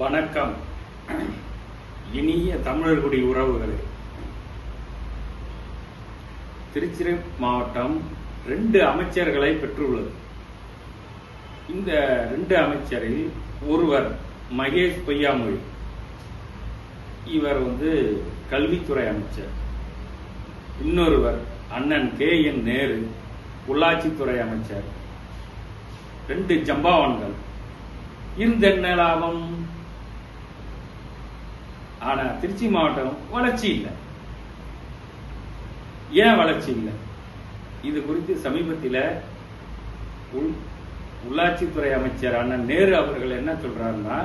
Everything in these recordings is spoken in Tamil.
வணக்கம். இனிய தமிழர்குடி உறவுகளே. திருச்சிரை மாவட்டம் ரெண்டு அமைச்சர்களை பெற்றுள்ளது. இந்த ரெண்டு அமைச்சரில் ஒருவர் மகேஷ் பொய்யாமொழி. இவர் வந்து கல்வித்துறை அமைச்சர். இன்னொருவர் அண்ணன் கே என் நேரு உள்ளாட்சித்துறை அமைச்சர். ரெண்டு ஜம்பாவான்கள். இருந்த என்ன லாபம் ஆனா திருச்சி மாவட்டம் வளர்ச்சி இல்லை. ஏன் வளர்ச்சி இல்லை? இது குறித்து சமீபத்தில் உள் உள்ளாட்சித்துறை அமைச்சர் அண்ணன் நேரு அவர்கள் என்ன சொல்றாருன்னா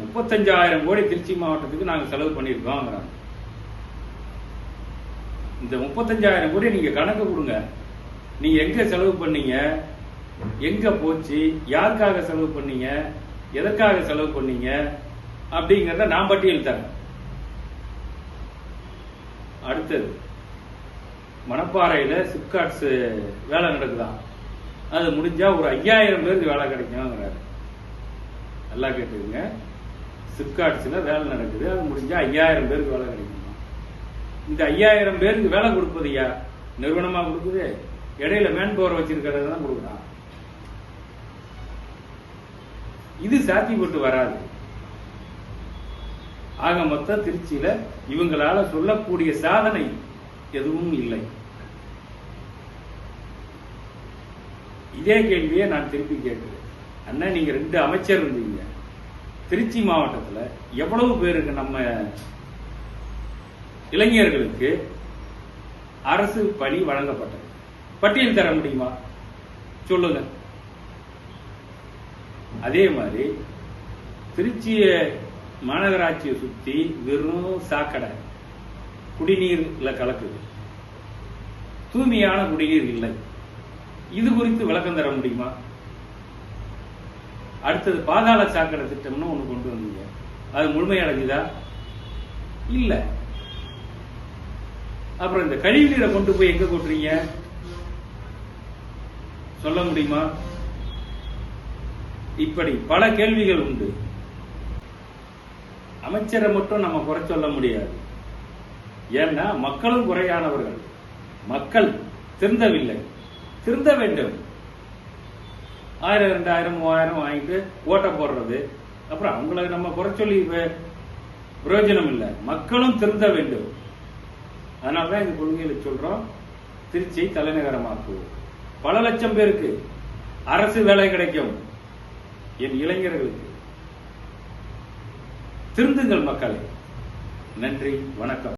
முப்பத்தஞ்சாயிரம் கோடி திருச்சி மாவட்டத்துக்கு நாங்க செலவு பண்ணியிருக்கோங்கிறாங்க. இந்த முப்பத்தஞ்சாயிரம் கோடி நீங்க கணக்கு கொடுங்க. நீங்க எங்க செலவு பண்ணீங்க? எங்க போச்சு? யாருக்காக செலவு பண்ணீங்க? எதற்காக செலவு பண்ணீங்க? அப்படிங்கறத நான் பட்டியல் தரேன். அடுத்தது மணப்பாறையில சிப்காட்ஸ் வேலை நடக்குதான் அது முடிஞ்சா ஒரு ஐயாயிரம் பேருக்கு வேலை கிடைக்குங்கிறாரு நல்லா கேட்டுக்கங்க. சிப்காட்ஸ்ல வேலை நடக்குது அது முடிஞ்சா ஐயாயிரம் பேருக்கு வேலை கிடைக்குமா? இந்த ஐயாயிரம் பேருக்கு வேலை கொடுப்பது யார்? நிறுவனமா கொடுக்குது? இடையில மேன் பவர் வச்சிருக்கிறது தான் கொடுக்குறான் இது சாத்தியப்பட்டு வராது. ஆக மொத்த திருச்சியில இவங்களால சொல்லக்கூடிய சாதனை எதுவும் இல்லை. இதே கேள்வியை நான் திருப்பி கேட்கிறேன். அண்ணா நீங்க ரெண்டு அமைச்சர் இருந்தீங்க. திருச்சி மாவட்டத்துல எவ்வளவு பேருக்கு நம்ம இளைஞர்களுக்கு அரசு பணி வழங்கப்பட்டது? பட்டியல் தர முடியுமா? சொல்லுங்க. அதே மாதிரி திருச்சியை மாநகராட்சியை சுத்தி வெறும் சாக்கடை. குடிநீர்ல கலக்குது. தூய்மையான குடிநீர் இல்லை. இது குறித்து விளக்கம் தர முடியுமா? அடுத்தது பாதாள சாக்கடை திட்டம்னு ஒண்ணு கொண்டு வந்தீங்க. அது முழுமையடைஞ்சுதா? இல்ல. அப்புறம் இந்த கழிவு நீரை கொண்டு போய் எங்க கொட்டுறீங்க? சொல்ல முடியுமா? இப்படி பல கேள்விகள் உண்டு. அமைச்சரை மட்டும் நம்ம குறை சொல்ல முடியாது. ஏன்னா மக்களும் குறையானவர்கள். மக்கள் திருந்தவில்லை. திருந்த வேண்டும். ஆயிரம் ரெண்டாயிரம் மூவாயிரம் வாங்கிட்டு ஓட்ட போடுறது. அப்புறம் அவங்கள நம்ம குறை சொல்லி பிரயோஜனம் இல்லை. மக்களும் திருந்த வேண்டும். அதனாலதான் இந்த கொள்கையில சொல்றோம் திருச்சியை தலைநகரமாக்குவோம் பல லட்சம் பேருக்கு அரசு வேலை கிடைக்கும். என் இளைஞர்களுக்கு. திருந்துங்கள் மக்களை. நன்றி வணக்கம்.